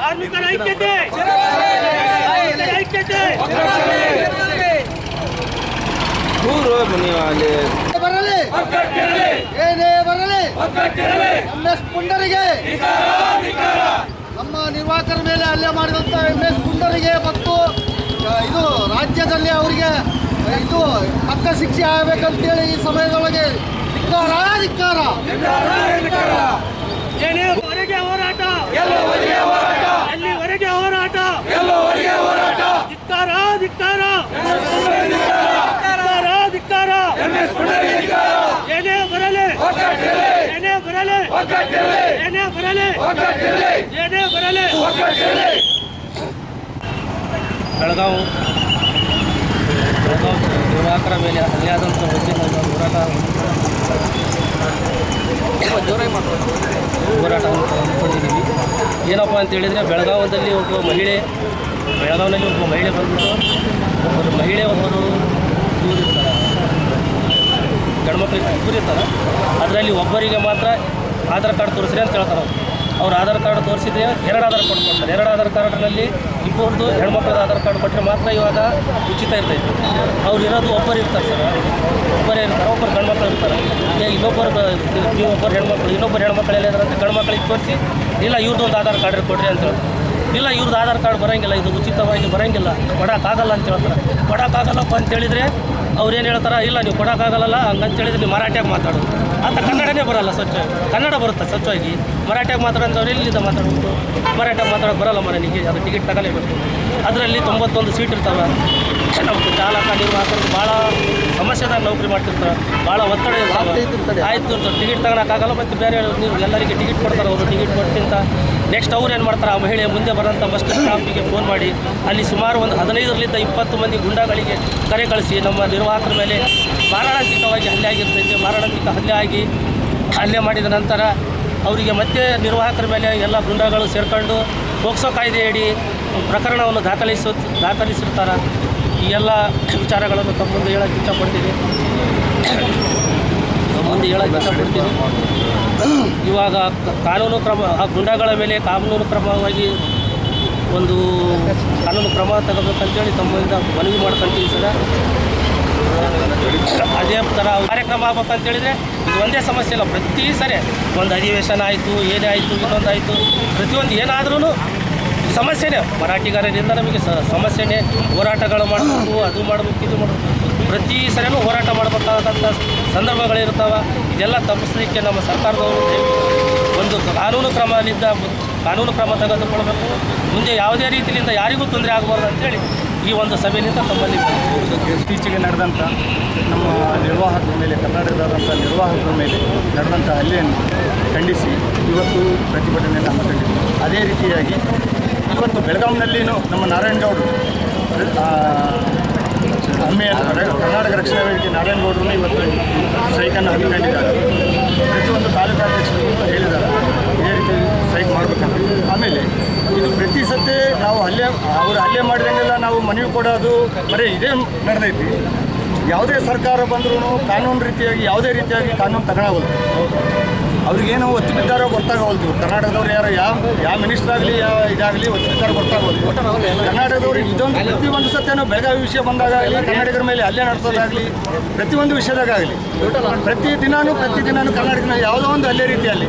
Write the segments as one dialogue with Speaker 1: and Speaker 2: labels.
Speaker 1: ಕಾರ್ಮಿಕರ ಐಕ್ಯತೆ ಐಕ್ಯತೆ ನಮ್ಮ ನಿರ್ವಾಹಕರ ಮೇಲೆ ಹಲ್ಲೆ ಮಾಡಿದಂತ ಎಂ ಎಸ್ ಪುಂಡರಿಗೆ ಮತ್ತು ಇದು ರಾಜ್ಯದಲ್ಲಿ ಅವರಿಗೆ ಇದು ತಕ್ಕ ಶಿಕ್ಷೆ ಆಗಬೇಕಂತೇಳಿ ಈ ಸಮಯದೊಳಗೆ ಧಿಕ್ಕಾರ ಧಿಕ್ಕಾರ.
Speaker 2: ಎಲ್ಲಿವರೆಗೆ ಹೋರಾಟ. ಎಲ್ಲಿವರೆಗೆ ಹೋರಾಟ? ಧಿಕ್ಕಾರ ಧಿಕ್ಕಾರ. ಧಿಕ್ಕಾರ ಧಿಕ್ಕಾರ. ಏನೇ ಬರಲಿ. ಏನೇ ಬರಲಿ. ಏನೇ ಬರಲಿ. ಏನೇ ಬರಲಿ.
Speaker 3: ಬೆಳಗಾವಿ. ಮೇಲೆ ಹಲ್ಲೆ ಆದಂಥ ಬಗ್ಗೆ ನಾವು ಜೋರಾಗಿ ಹೋರಾಟ ಅಂತ ಅಂದ್ಕೊಂಡಿದ್ದೀವಿ. ಏನಪ್ಪ ಅಂತ ಹೇಳಿದರೆ ಬೆಳಗಾವದಲ್ಲಿ ಒಬ್ಬ ಮಹಿಳೆ, ಬೆಳಗಾವಿನಲ್ಲಿ ಒಬ್ಬ ಮಹಿಳೆ ಬಂದ್ಬಿಟ್ಟು, ಒಬ್ಬರು ಮಹಿಳೆ, ಒಬ್ಬರು ಇರ್ತಾರೆ. ಗಂಡ್ಮಕ್ಳಿಗೆ ಇಬ್ಬರು ಇರ್ತಾರೆ ಅದರಲ್ಲಿ ಒಬ್ಬರಿಗೆ ಮಾತ್ರ ಆಧಾರ್ ಕಾರ್ಡ್ ತೋರಿಸ್ರಿ ಅಂತ ಹೇಳ್ತಾರೆ. ಅವ್ರು ಆಧಾರ್ ಕಾರ್ಡ್ ತೋರಿಸಿದ್ರೆ ಎರಡು ಆಧಾರ್ ಕಾರ್ಡ್ ಕೊಡ್ತಾರೆ. ಎರಡು ಆಧಾರ್ ಕಾರ್ಡ್ನಲ್ಲಿ ಇಬ್ಬರದು ಹೆಣ್ಮಕ್ಳದ್ದು ಆಧಾರ್ ಕಾರ್ಡ್ ಕೊಟ್ಟರೆ ಮಾತ್ರ ಇವಾಗ ಉಚಿತ ಇರ್ತೈತಿ. ಅವ್ರು ಇರೋದು ಒಬ್ಬರು ಇರ್ತಾರೆ ಸರ್. ಒಬ್ಬರೇ ಇರ್ತಾರೆ. ಒಬ್ಬರು ಗಂಡ್ಮಕ್ಳು ಇರ್ತಾರೆ. ಈಗ ಇನ್ನೊಬ್ಬರು ನೀವು ಒಬ್ಬರು ಹೆಣ್ಮಕ್ಳು ಇನ್ನೊಬ್ಬರು ಹೆಣ್ಮಕ್ಳೆಲ್ಲ ಇದಾರಂತ ಗಂಡ್ಮಕ್ಳಿಗೆ ತೋರಿಸಿ, ಇಲ್ಲ ಇವ್ರದ್ದೊಂದು ಆಧಾರ್ ಕಾರ್ಡ್ ಕೊಡ್ರಿ ಅಂತ ಹೇಳಿ. ಇಲ್ಲ ಇವ್ರದ್ದು ಆಧಾರ್ ಕಾರ್ಡ್ ಬರೋಂಗಿಲ್ಲ, ಇದು ಉಚಿತವಾಗಿ ಬರೋಂಗಿಲ್ಲ, ಕೊಡೋಕ್ಕಾಗಲ್ಲ ಅಂತ ಹೇಳ್ತಾರೆ. ಕೊಡೋಕ್ಕಾಗಲ್ಲಪ್ಪ ಅಂತ ಹೇಳಿದರೆ ಅವ್ರು ಏನು ಹೇಳ್ತಾರೆ, ಇಲ್ಲ ನೀವು ಕೊಡೋಕ್ಕಾಗಲ್ಲ ಹಂಗಂತೇಳಿದ್ರೆ ನೀವು ಮರಾಠಿಯಾಗಿ ಮಾತಾಡೋದು. ಅಂತ ಕನ್ನಡನೇ ಬರಲ್ಲ ಸ್ವಚ್ಛ ಕನ್ನಡ ಬರುತ್ತೆ ಸ್ವಚ್ಛವಾಗಿ? ಮರಾಠಿಯಾಗಿ ಮಾತಾಡೋಂಥವ್ರು ಎಲ್ಲಿಂದ ಮಾತಾಡಬೇಕು? ಮರಾಠಿಯಾಗಿ ಮಾತಾಡೋಕೆ ಬರಲ್ಲ ನಿಮಗೆ ಅದು ಟಿಕೆಟ್ ತಗೊಳ್ಳೇಬೇಕು ಅದರಲ್ಲಿ ತೊಂಬತ್ತೊಂದು ಸೀಟ್ ಇರ್ತಾವೆ. ನಮ್ಮ ಚಾಲಕ ನಿರ್ವಾಹಕರು ಭಾಳ ಸಮಸ್ಯೆದಾಗ ನೌಕರಿ ಮಾಡ್ತಿರ್ತಾರೆ. ಭಾಳ ಒತ್ತಡ ಇರ್ತಾವೆ. ಆಯ್ತು ಇರ್ತದೆ. ಟಿಕೆಟ್ ತಗೊಳಕ್ಕಾಗಲ್ಲ ಮತ್ತು ಬೇರೆ ನೀವು ಎಲ್ಲರಿಗೆ ಟಿಕೆಟ್ ಕೊಡ್ತಾರೆ ಅವರು ಟಿಕೆಟ್ ಕೊಟ್ಟಿಂತ ನೆಕ್ಸ್ಟ್ ಅವ್ರು ಏನು ಮಾಡ್ತಾರೆ? ಆ ಮಹಿಳೆ ಮುಂದೆ ಬರೋಂಥ ಬಸ್ ಸ್ಟಾಪಿಗೆ ಫೋನ್ ಮಾಡಿ. ಅಲ್ಲಿ ಸುಮಾರು ಒಂದು ಹದಿನೈದರಿಂದ ಇಪ್ಪತ್ತು ಮಂದಿ ಗುಂಡಾಗಳಿಗೆ ಕರೆ ಕಳಿಸಿ ನಮ್ಮ ನಿರ್ವಾಹಕರ ಮೇಲೆ ಮಾರಣಾಂತಿಕವಾಗಿ ಹಲ್ಲೆ ಆಗಿರ್ತೈತೆ. ಮಾರಣಾಂತಿಕ ಹಲ್ಲೆ ಆಗಿ ಹಲ್ಲೆ ಮಾಡಿದ ನಂತರ ಅವರಿಗೆ ಮತ್ತೆ ನಿರ್ವಾಹಕರ ಮೇಲೆ ಎಲ್ಲ ಗುಂಡಾಗಳು ಸೇರ್ಕೊಂಡು ಪೋಕ್ಸೋ ಕಾಯ್ದೆಯಡಿ ಪ್ರಕರಣವನ್ನು ದಾಖಲಿಸು ದಾಖಲಿಸಿರ್ತಾರೆ. ಈ ಎಲ್ಲ ವಿಚಾರಗಳನ್ನು ತಮ್ಮ ಮುಂದೆ ಹೇಳಕ್ಕೆ ಇಷ್ಟಪಡ್ತೀನಿ. ಮುಂದೆ ಹೇಳಕ್ಕೆ ಇಷ್ಟಪಡ್ತೀನಿ. ಇವಾಗ ಕಾನೂನು ಕ್ರಮ, ಆ ಗುಂಡಗಳ ಮೇಲೆ ಕಾನೂನು ಕ್ರಮವಾಗಿ ಒಂದು ಕಾನೂನು ಕ್ರಮ ತಗೋಬೇಕಂತೇಳಿ ತಮ್ಮಿಂದ ಮನವಿ ಮಾಡ್ಕೊಂತೀವಿ ಸರ್. ಅದೇ ಥರ ಕಾರ್ಯಕ್ರಮ ಆಗ್ಬೇಕಂತ ಹೇಳಿದ್ರೆ ಇದು ಒಂದೇ ಸಮಸ್ಯೆ ಇಲ್ಲ. ಪ್ರತಿ ಸರಿ ಒಂದು ಅಧಿವೇಶನ ಆಯಿತು, ಏನೇ ಆಯಿತು, ಇನ್ನೊಂದು ಆಯಿತು, ಪ್ರತಿಯೊಂದು ಏನಾದ್ರೂ ಸಮಸ್ಯೆನೇ. ಮರಾಠಿಗಾರರಿಂದ ನಮಗೆ ಸಮಸ್ಯೆನೇ ಹೋರಾಟಗಳು ಮಾಡಬೇಕು, ಅದು ಮಾಡಬೇಕು, ಇದು ಮಾಡಬೇಕು. ಪ್ರತಿ ಸರಿಯೂ ಹೋರಾಟ ಮಾಡಬೇಕಾದಂಥ ಸಂದರ್ಭಗಳಿರ್ತಾವೆ. ಇದೆಲ್ಲ ತಪ್ಪಿಸಲಿಕ್ಕೆ ನಮ್ಮ ಸರ್ಕಾರದವರು ಒಂದು ಕಾನೂನು ಕ್ರಮದಿಂದ ಕಾನೂನು ಕ್ರಮ ತೆಗೆದುಕೊಳ್ಬೇಕು. ಮುಂದೆ ಯಾವುದೇ ರೀತಿಯಿಂದ ಯಾರಿಗೂ ತೊಂದರೆ ಆಗಬಾರ್ದು ಅಂತೇಳಿ ಈ ಒಂದು ಸಭೆಯಿಂದ ತಮ್ಮಲ್ಲಿ
Speaker 4: ಇತ್ತೀಚೆಗೆ ನಡೆದಂಥ ನಮ್ಮ ನಿರ್ವಾಹಕರ ಮೇಲೆ, ಕರ್ನಾಟಕದಾದಂಥ ನಿರ್ವಾಹಕರ ಮೇಲೆ ನಡೆದಂಥ ಹಲ್ಲೆಯನ್ನು ಖಂಡಿಸಿ ಇವತ್ತು ಪ್ರತಿಭಟನೆಯನ್ನು ಹಮ್ಮಿಕೊಂಡಿದ್ದೀವಿ ಅದೇ ರೀತಿಯಾಗಿ ಇವತ್ತು ಬೆಳಗಾವಿನಲ್ಲಿನೂ ನಮ್ಮ ನಾರಾಯಣಗೌಡರು ಹಮ್ಮೆಯ ಕರ್ನಾಟಕ ರಕ್ಷಣಾ ವೇದಿಕೆ ನಾರಾಯಣಗೌಡರು ಇವತ್ತು ಸ್ಟ್ರೈಕನ್ನು ಹಮ್ಮಿಕೊಂಡಿದ್ದಾರೆ. ಪ್ರತಿಯೊಂದು ತಾಲೂಕಾಧ್ಯಕ್ಷರು ಹೇಳಿದ್ದಾರೆ, ಇದೇ ರೀತಿ ಸೈಕ್ ಮಾಡಬೇಕಂತ. ಆಮೇಲೆ ಇದು ಪ್ರತಿ ಸತ್ತೆ ನಾವು ಹಲ್ಲೆ, ಅವರು ಹಲ್ಲೆ ಮಾಡಿದಂಗೆಲ್ಲ ಕೂಡ ಅದು, ಬರೀ ಇದೇ ನಡೆದೈತಿ. ಯಾವುದೇ ಸರ್ಕಾರ ಬಂದ್ರೂ ಕಾನೂನು ರೀತಿಯಾಗಿ, ಯಾವುದೇ ರೀತಿಯಾಗಿ ಕಾನೂನು ತಗೊಳವಲ್ದು. ಅವ್ರಿಗೇನು ಒತ್ತಿ ಬಿದ್ದಾರೋ ಗೊತ್ತಾಗವಲ್ದು. ಕರ್ನಾಟಕದವ್ರು ಯಾರು ಯಾವ ಯಾವ ಮಿನಿಸ್ಟರ್ ಆಗಲಿ ಯಾವ ಇದಾಗಲಿ ಒತ್ತಿ ಬಿದ್ದಾರೋ ಗೊತ್ತಾಗವಲ್ದು. ಕರ್ನಾಟಕದವ್ರು ಇದೊಂದು, ಪ್ರತಿಯೊಂದು ಸತ್ಯನೂ ಬೆಳಗಾವಿ ವಿಷಯ ಬಂದಾಗಲಿ ಕನ್ನಡಿಗರ ಮೇಲೆ ಅಲ್ಲೇ ನಡೆಸೋದಾಗಲಿ, ಪ್ರತಿಯೊಂದು ವಿಷಯದಾಗಲಿ ಪ್ರತಿ ದಿನಾನೂ, ಪ್ರತಿ ದಿನಾನು ಕರ್ನಾಟಕನ ಯಾವುದೋ ಒಂದು ಅಲ್ಲೇ ರೀತಿಯಲ್ಲಿ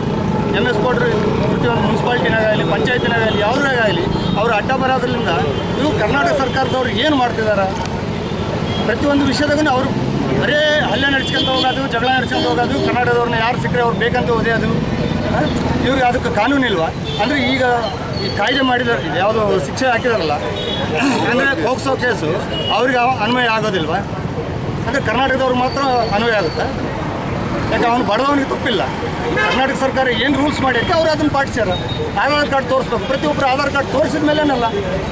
Speaker 4: ಎಂ ಎಸ್ ಕೊಡ್ರಿ ಪ್ರತಿಯೊಂದು ಮುನ್ಸಿಪಾಲ್ಟಿನಾಗಲಿ ಪಂಚಾಯತಿನಾಗಲಿ ಯಾವುದ್ರಾಗಲಿ ಅವರು ಅಡ್ಡ ಬರೋದ್ರಿಂದ ಇವು ಕರ್ನಾಟಕ ಸರ್ಕಾರದವ್ರು ಏನು ಮಾಡ್ತಿದ್ದಾರೆ ಪ್ರತಿಯೊಂದು ವಿಷಯದಾಗೂ ಅವರು ಬರೇ ಹಲ್ಲೆ ನಡೆಸ್ಕೊಂತ ಹೋಗೋದು, ಜಗಳ ನಡೆಸ್ಕೊಂತ ಹೋಗೋದು ಕನ್ನಡದವ್ರನ್ನ ಯಾರು ಸಿಕ್ಕರೆ ಅವ್ರು ಬೇಕಂತ ಓದೋದು ಇವ್ರಿಗೆ ಅದಕ್ಕೆ ಕಾನೂನು ಇಲ್ವಾ? ಅಂದರೆ ಈಗ ಈ ಕಾಯ್ದೆ ಮಾಡಿದಾರೆ ಯಾವುದೋ ಶಿಕ್ಷೆ ಹಾಕಿದಾರಲ್ಲ, ಅಂದರೆ ಪೋಕ್ಸೋ ಕೇಸು, ಅವ್ರಿಗೆ ಅವ- ಅನ್ವಯ ಆಗೋದಿಲ್ವಾ? ಅಂದರೆ ಕರ್ನಾಟಕದವ್ರು ಮಾತ್ರ ಅನ್ವಯ ಆಗುತ್ತೆ? ಯಾಕೆ ಅವನು ಬಡವನಿಗೆ ತಪ್ಪಿಲ್ಲ. ಕರ್ನಾಟಕ ಸರ್ಕಾರ ಏನು ರೂಲ್ಸ್ ಮಾಡೈತೆ ಅವ್ರು ಅದನ್ನು ಪಾಟಿಸ್ಯಾರ. ಆಧಾರ್ ಕಾರ್ಡ್ ತೋರಿಸ್ಬೇಕು. ಪ್ರತಿಯೊಬ್ಬರು ಆಧಾರ್ ಕಾರ್ಡ್ ತೋರಿಸಿದ ಮೇಲೇನಲ್ಲ.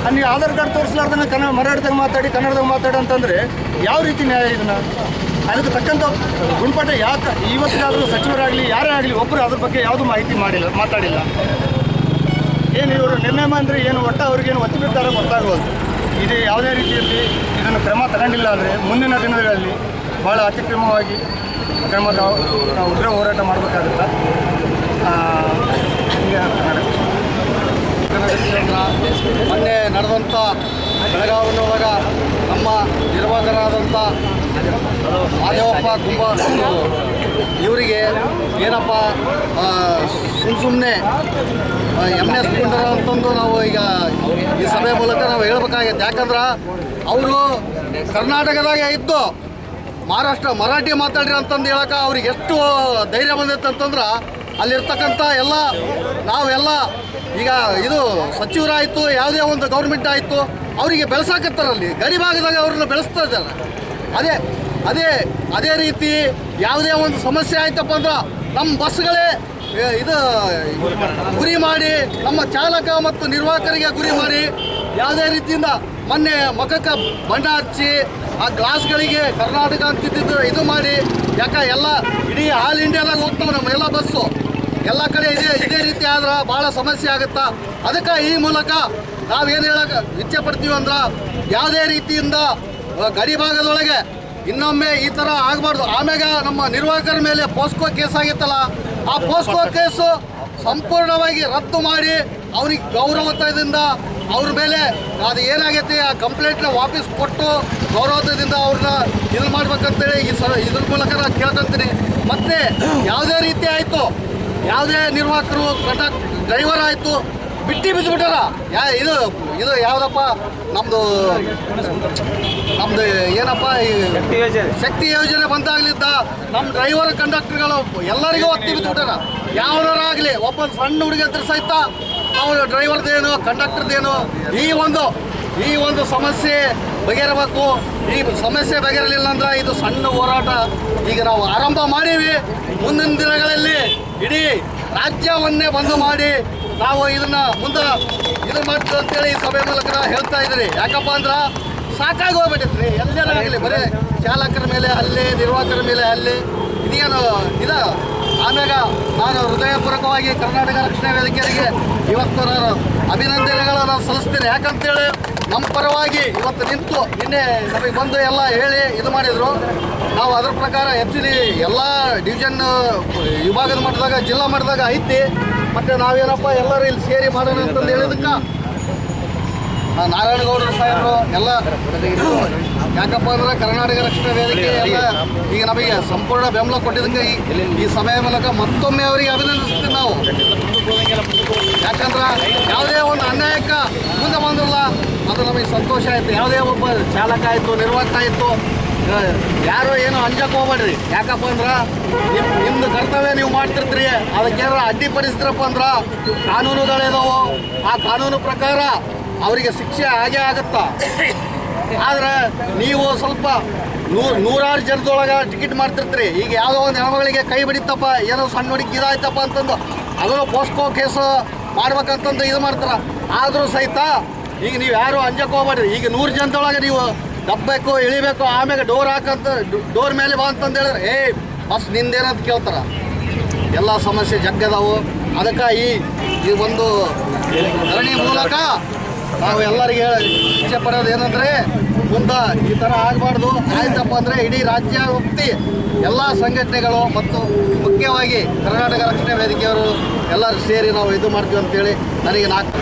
Speaker 4: ಅಲ್ಲಿ ಆಧಾರ್ ಕಾರ್ಡ್ ತೋರಿಸ್ಲಾರ್ದನ್ನ ಕನ್ನಡ ಮರಾಠದಾಗ ಮಾತಾಡಿ, ಕನ್ನಡದಾಗ ಮಾತಾಡಿ ಅಂತಂದರೆ ಯಾವ ರೀತಿ ನ್ಯಾಯ ಇದನ್ನು? ಅದಕ್ಕೆ ತಕ್ಕಂಥ ಗುಣಪಾಠ ಯಾಕೆ ಇವತ್ತಿಗಾದರೂ ಸಚಿವರಾಗಲಿ, ಯಾರೇ ಆಗಲಿ ಒಬ್ಬರು ಅದ್ರ ಬಗ್ಗೆ ಯಾವುದೂ ಮಾಹಿತಿ ಮಾಡಿಲ್ಲ, ಮಾತಾಡಿಲ್ಲ. ಏನು ಇವರು ನಿರ್ಣಯ ಅಂದರೆ ಏನು ಒಟ್ಟು ಅವ್ರಿಗೇನು ಒತ್ತು ಬಿಡ್ತಾರೋ ಗೊತ್ತಾಗೋದು ಇದು ಯಾವುದೇ ರೀತಿಯಲ್ಲಿ ಇದನ್ನು ಕ್ರಮ ತಗೊಂಡಿಲ್ಲ ಅಂದರೆ ಮುಂದಿನ ದಿನಗಳಲ್ಲಿ ಭಾಳ ಅತಿಕ್ರಮವಾಗಿ ಕ್ರಮ ನಾವು ನಾವು ಉಗ್ರ ಹೋರಾಟ ಮಾಡಬೇಕಾಗುತ್ತೆ. ಹಿಂಗೆ
Speaker 1: ಮೊನ್ನೆ ನಡೆದಂಥ ಬೆಳಗಾವಿನೊಳಗ ನಮ್ಮ ನಿರ್ವಾಹಕರಾದಂಥ ಮಾದೇವಪ್ಪ ಕುಂಬ ಇವರಿಗೆ ಏನಪ್ಪ ಸುಮ್ಮ ಸುಮ್ಮನೆ ಎಂ ಎಸ್ ಕುಂಡರ ಅಂತಂದು ನಾವು ಈಗ ಈ ಸಭೆ ಮೂಲಕ ನಾವು ಹೇಳ್ಬೇಕಾಗೈತೆ ಯಾಕಂದ್ರೆ, ಅವರು ಕರ್ನಾಟಕದಾಗೆ ಇದ್ದು ಮಹಾರಾಷ್ಟ್ರ ಮರಾಠಿ ಮಾತಾಡ್ರಿ ಅಂತಂದು ಹೇಳಕ್ಕೆ ಅವ್ರಿಗೆ ಎಷ್ಟು ಧೈರ್ಯ ಬಂದೈತೆ ಅಂತಂದ್ರೆ ಅಲ್ಲಿರ್ತಕ್ಕಂಥ ಎಲ್ಲ ನಾವೆಲ್ಲ ಈಗ ಇದು ಸಚಿವರಾಯಿತು, ಯಾವುದೇ ಒಂದು ಗೌರ್ಮೆಂಟ್ ಆಯಿತು, ಅವರಿಗೆ ಬೆಳೆಸಾಕತ್ತಾರಲ್ಲಿ ಗಡಿ ಭಾಗದಾಗ ಅವ್ರನ್ನ ಬೆಳೆಸ್ತಾ ಇದ್ದಾರೆ. ಅದೇ ಅದೇ ಅದೇ ರೀತಿ ಯಾವುದೇ ಒಂದು ಸಮಸ್ಯೆ ಆಯ್ತಪ್ಪ ಅಂದ್ರೆ ನಮ್ಮ ಬಸ್ಗಳೇ ಇದು ಗುರಿ ಮಾಡಿ, ನಮ್ಮ ಚಾಲಕ ಮತ್ತು ನಿರ್ವಾಹಕರಿಗೆ ಗುರಿ ಮಾಡಿ, ಯಾವುದೇ ರೀತಿಯಿಂದ ಮೊನ್ನೆ ಮುಖಕ್ಕೆ ಬಣ್ಣ ಹಚ್ಚಿ ಆ ಗ್ಲಾಸ್ಗಳಿಗೆ ಕರ್ನಾಟಕ ಅಂತಿದ್ದು ಇದು ಮಾಡಿ. ಯಾಕೆ ಎಲ್ಲ ಇಡೀ ಆಲ್ ಇಂಡಿಯಾದಾಗ ಹೋಗ್ತಾವೆ ನಮ್ಮ ಎಲ್ಲ ಬಸ್ಸು. ಎಲ್ಲ ಕಡೆ ಇದೇ ಇದೇ ರೀತಿ ಆದ್ರೆ ಭಾಳ ಸಮಸ್ಯೆ ಆಗುತ್ತಾ? ಅದಕ್ಕೆ ಈ ಮೂಲಕ ನಾವೇನು ಹೇಳಕ್ಕೆ ಇಚ್ಛೆ ಪಡ್ತೀವಿ ಅಂದ್ರೆ ಯಾವುದೇ ರೀತಿಯಿಂದ ಗಡಿ ಭಾಗದೊಳಗೆ ಇನ್ನೊಮ್ಮೆ ಈ ಥರ ಆಗಬಾರ್ದು. ಆಮೇಲೆ ನಮ್ಮ ನಿರ್ವಾಹಕರ ಮೇಲೆ ಪೋಸ್ಕೋ ಕೇಸ್ ಆಗಿತ್ತಲ್ಲ, ಆ ಪೋಸ್ಕೋ ಕೇಸು ಸಂಪೂರ್ಣವಾಗಿ ರದ್ದು ಮಾಡಿ ಅವನಿಗೆ ಗೌರವತ್ವದಿಂದ ಅವ್ರ ಮೇಲೆ ಅದು ಏನಾಗೈತಿ ಆ ಕಂಪ್ಲೇಂಟ್ನ ವಾಪಸ್ ಕೊಟ್ಟು ಗೌರವದಿಂದ ಅವ್ರನ್ನ ಇದು ಮಾಡ್ಬೇಕಂತೇಳಿ ಈ ಸ ಇದ್ರ ಮೂಲಕ ನಾನು ಕೇಳ್ಕೊಂತೀನಿ ಮತ್ತೆ ಯಾವುದೇ ರೀತಿ ಆಯಿತು ಯಾವುದೇ ನಿರ್ವಾಹಕರು ಕಟ ಡ್ರೈವರ್ ಆಯಿತು ಬಿಟ್ಟು ಬಿದ್ದುಬಿಟ್ಟಾರ ಯಾ ಇದು ಇದು ಯಾವುದಪ್ಪ ನಮ್ಮದು ನಮ್ಮದು ಏನಪ್ಪ ಈ ಶಕ್ತಿ ಯೋಜನೆ. ಬಂದಾಗಲಿದ್ದ ನಮ್ಮ ಡ್ರೈವರ್ ಕಂಡಕ್ಟರ್ಗಳು ಎಲ್ಲರಿಗೂ ಒತ್ತಿ ಬಿದ್ದುಬಿಟ್ಟಾರ ಆಗಲಿ ಒಬ್ಬ ಸಣ್ಣ ಹುಡುಗ ಹತ್ರ ಸಹಿತ ಅವನು ಡ್ರೈವರ್ದೇನು, ಕಂಡಕ್ಟರ್ದೇನು, ಈ ಒಂದು ಈ ಒಂದು ಸಮಸ್ಯೆ ಬಗೆಹರಬೇಕು. ಈ ಸಮಸ್ಯೆ ಬಗೆಹರಲಿಲ್ಲ ಅಂದ್ರೆ ಇದು ಸಣ್ಣ ಹೋರಾಟ. ಈಗ ನಾವು ಆರಂಭ ಮಾಡೀವಿ. ಮುಂದಿನ ದಿನಗಳಲ್ಲಿ ಇಡೀ ರಾಜ್ಯವನ್ನೇ ಬಂದ್ ಮಾಡಿ ನಾವು ಇದನ್ನ ಮುಂದೆ ಇದು ಮಾಡ್ತೀವಿ ಅಂತೇಳಿ ಈ ಸಭೆ ಮೂಲಕ ಹೇಳ್ತಾ ಇದ್ದೀರಿ ಯಾಕಪ್ಪ ಅಂದ್ರೆ ಸಾಕಾಗಿ ಹೋಗ್ಬಿಟ್ಟಿದ್ರಿ ಎಲ್ಲರಾಗಲಿ ಬರೀ ಚಾಲಕರ ಮೇಲೆ ಅಲ್ಲಿ ನಿರ್ವಾಹಕರ ಮೇಲೆ ಅಲ್ಲಿ ಇದೇನು ಇದ? ಆಮ್ಯಾಗ ನಾನು ಹೃದಯಪೂರ್ವಕವಾಗಿ ಕರ್ನಾಟಕ ರಕ್ಷಣಾ ವೇದಿಕೆಯರಿಗೆ ಇವತ್ತು ನಾನು ಅಭಿನಂದನೆಗಳನ್ನು ಸಲ್ಲಿಸ್ತೇನೆ. ಯಾಕಂತೇಳಿ ನಮ್ಮ ಪರವಾಗಿ ಇವತ್ತು ನಿಂತು ನಿನ್ನೆ ನಮಗೆ ಬಂದು ಎಲ್ಲ ಹೇಳಿ ಇದು ಮಾಡಿದರು. ನಾವು ಅದರ ಪ್ರಕಾರ ಆ್ಯಕ್ಚುಲಿ ಎಲ್ಲ ಡಿವಿಷನ್ ವಿಭಾಗದ ಮಟ್ಟದಾಗ, ಜಿಲ್ಲಾ ಮಟ್ಟದಾಗ ಐತಿ. ಮತ್ತು ನಾವೇನಪ್ಪ ಎಲ್ಲರೂ ಇಲ್ಲಿ ಸೇರಿ ಮಾಡೋಣ ಅಂತಂದು ಹೇಳಿದಕ್ಕೆ ನಾರಾಯಣಗೌಡರು ಸಾಹೇಬರು ಎಲ್ಲ ಯಾಕಪ್ಪ ಅಂದ್ರೆ ಕರ್ನಾಟಕ ರಕ್ಷಣಾ ವೇದಿಕೆ ಎಲ್ಲ ಈಗ ನಮಗೆ ಸಂಪೂರ್ಣ ಬೆಂಬಲ ಕೊಟ್ಟಿದ್ದಕ್ಕೆ ಈ ಸಮಯ ಮೂಲಕ ಮತ್ತೊಮ್ಮೆ ಅವರಿಗೆ ಅಭಿನಂದಿಸ್ತೀವಿ ನಾವು. ಯಾಕಂದ್ರೆ ಯಾವುದೇ ಒಂದು ಅನ್ಯಾಯಕ್ಕೆ ಮುಂದೆ ಬಂದಿರಲ್ಲ ಅದು ನಮಗೆ ಸಂತೋಷ ಆಯಿತು. ಯಾವುದೇ ಒಬ್ಬ ಚಾಲಕ ಆಯಿತು ನಿರ್ವಾಹಕ ಆಯಿತು ಯಾರು ಏನು ಅಂಜಕ್ಕೆ ಹೋಗ್ಬೇಡ್ರಿ. ಯಾಕಪ್ಪ ಅಂದ್ರೆ ನಿಮ್ ನಿಮ್ದು ಕರ್ತವ್ಯ ನೀವು ಮಾಡ್ತಿರ್ತೀರಿ. ಅದಕ್ಕೇನಾರ ಅಡ್ಡಿಪಡಿಸಿದ್ರಪ್ಪ ಅಂದ್ರೆ ಕಾನೂನುಗಳೇನೋ ಆ ಕಾನೂನು ಪ್ರಕಾರ ಅವರಿಗೆ ಶಿಕ್ಷೆ ಆಗೇ ಆಗುತ್ತಾ? ಆದ್ರೆ ನೀವು ಸ್ವಲ್ಪ ನೂರು ನೂರಾರು ಜನದೊಳಗೆ ಟಿಕೆಟ್ ಮಾಡ್ತಿರ್ತೀರಿ. ಈಗ ಯಾವುದೋ ಒಂದು ಹೆಣ್ಮಗಳಿಗೆ ಕೈ ಬಿಡಿತಪ್ಪ, ಏನೋ ಸಣ್ಣ ಹುಡುಗಿ ಇದಾಯ್ತಪ್ಪ ಅಂತಂದು ಅದನ್ನು ಪೋಸ್ಕೋ ಕೇಸ್ ಮಾಡ್ಬೇಕಂತಂದು ಇದು ಮಾಡ್ತಾರ. ಆದರೂ ಸಹಿತ ಈಗ ನೀವು ಯಾರು ಅಂಜಕ್ಕೆ ಹೋಗ್ಬೇಡ್ರಿ. ಈಗ ನೂರು ಜನದೊಳಗೆ ನೀವು ದಬ್ಬಬೇಕು ಇಳಿಬೇಕು ಆಮೇಲೆ ಡೋರ್ ಹಾಕಂತ ಡೋರ್ ಮೇಲೆ ಬಾ ಅಂತಂದು ಹೇಳಿದ್ರೆ, ಏ, ಬಸ್ ನಿಂದೇನಂತ ಕೇಳ್ತಾರ. ಎಲ್ಲ ಸಮಸ್ಯೆ ಜಗ್ಗದವು. ಅದಕ್ಕೆ ಈ ಈ ಒಂದು ಧರಣಿ ಮೂಲಕ ನಾವು ಎಲ್ಲರಿಗೆ ಹೇಳಿ ಇಚ್ಛೆ ಪಡೋದು ಏನಂದ್ರೆ ಮುಂದೆ ಈ ಥರ ಆಗಬಾರ್ದು. ಆಯ್ತಪ್ಪ ಅಂದರೆ ಇಡೀ ರಾಜ್ಯ ವ್ಯಾಪ್ತಿ ಎಲ್ಲ ಸಂಘಟನೆಗಳು ಮತ್ತು ಮುಖ್ಯವಾಗಿ ಕರ್ನಾಟಕ ರಕ್ಷಣಾ ವೇದಿಕೆಯವರು ಎಲ್ಲರೂ ಸೇರಿ ನಾವು ಇದು ಮಾಡ್ತೀವಿ ಅಂತೇಳಿ ನನಗೆ ನಾಲ್ಕು